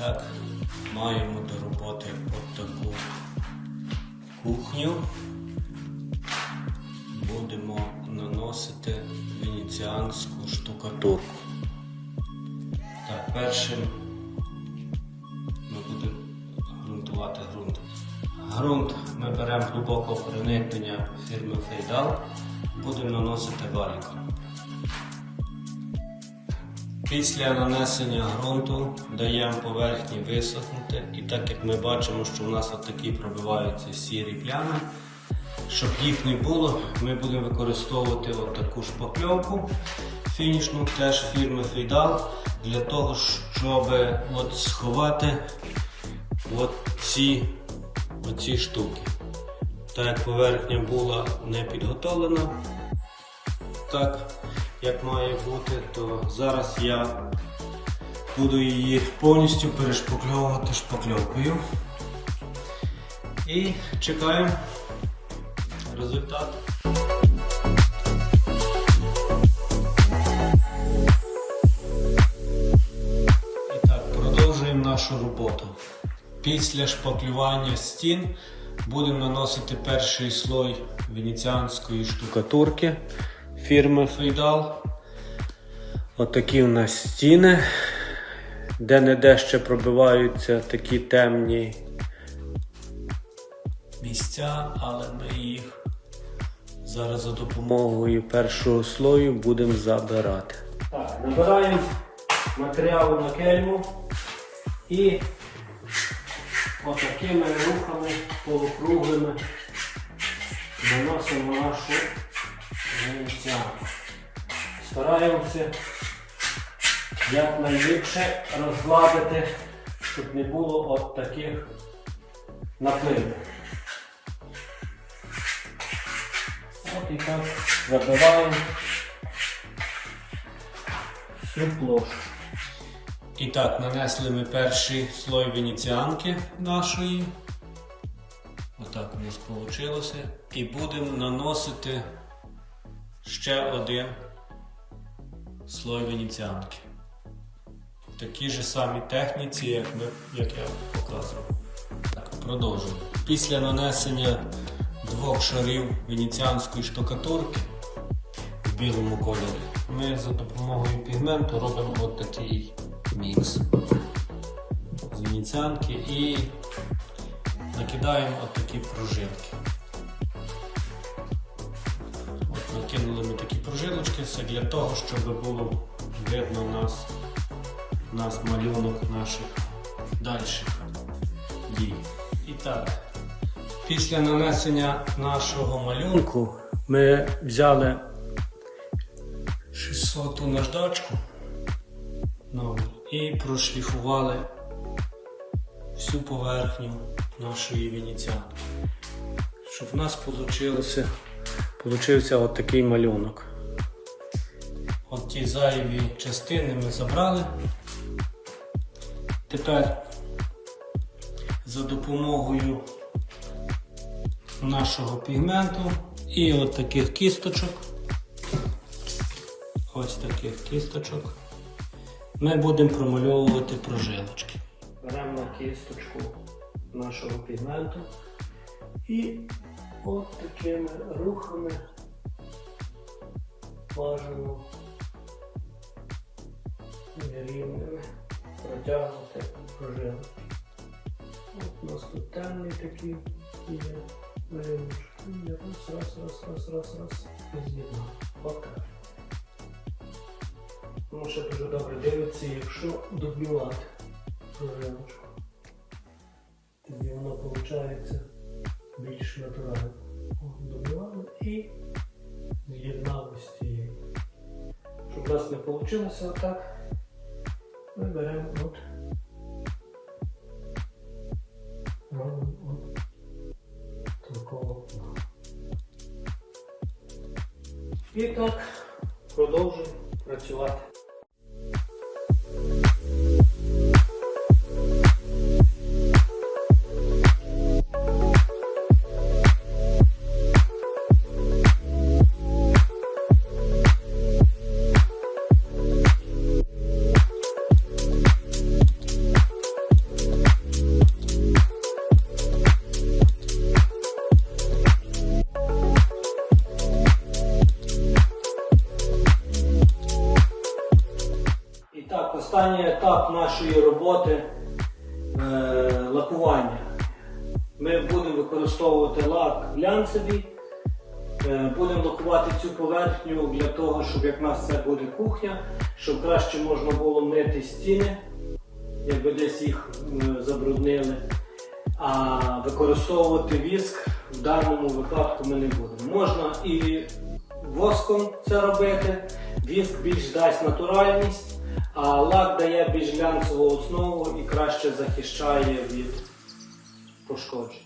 так, маємо до роботи от таку кухню. Будемо наносити венеціанську штукатурку. Так, першим ми будемо ґрунтувати ґрунт. Грунт ми беремо глибокого проникнення фірми Фейдал, будемо наносити валіком. Після нанесення ґрунту даємо поверхні висохнути, і так як ми бачимо, що у нас от такі пробиваються сірі плями, щоб їх не було, ми будемо використовувати от таку шпакльовку фінішну, теж фірми Фейдал, для того, щоб от сховати от ці, оці штуки. Так як поверхня була не підготовлена, так як має бути, то зараз я буду її повністю перешпакльовувати шпакльовкою. І чекаємо результат. І так, продовжуємо нашу роботу. Після шпаклювання стін будемо наносити перший слой венеціанської штукатурки фірми Фейдал. Отакі у нас стіни, де не де ще пробиваються такі темні місця, але ми їх зараз за допомогою першого слою будемо забирати. Так, набираємо матеріалу на кельму і отакими рухами полукруглими наносимо нашу венеціанку. Стараємося якнайліпше розгладити, щоб не було от таких напливів. От і так забиваємо всю площу. І так, нанесли ми перший слой венеціанки нашої. Отак у нас вийшло. І будемо наносити ще один слой венеціанки. В такій же самій техніці, як, ми, як я показував. Так, продовжуємо. Після нанесення двох шарів венеціанської штукатурки в білому кольорі, ми за допомогою пігменту робимо от такий мікс з венеціанки і накидаємо от такі пружинки. От накинули такі все для того, щоб було видно нас, нас малюнок наших дальших дій. І так, після нанесення нашого малюнку ми взяли 600 наждачку нову і прошліфували всю поверхню нашої венеціанки. Щоб в нас получилося, получився от малюнок. От ті зайві частини ми забрали. Тепер за допомогою нашого пігменту і от таких кісточок. Ось таких кісточок. Ми будемо промальовувати прожилочки. Беремо на кісточку нашого пігменту і от такими рухами бажано нерівними протягнути прожилки. От у нас тут темний такий є. І Раз, раз, раз, раз, раз, раз. З'єднав. Отак. Воно ще дуже добре дивиться, якщо дублювати пружиночку. Тоді воно виходить більш натурально. Дублювали і з'єднали з цією. Щоб у нас не вийшло отак, ми беремо от. Робимо от такого плану. І так продовжуємо працювати. Етап нашої роботи е, лакування. Ми будемо використовувати лак глянцевий, е, будемо лакувати цю поверхню для того, щоб як нас це буде кухня, щоб краще можна було мити стіни, якби десь їх е, забруднили. А використовувати віск в даному випадку ми не будемо. Можна і воском це робити, віск більш дасть натуральність, а лак дає більш глянцеву основу і краще захищає від пошкоджень.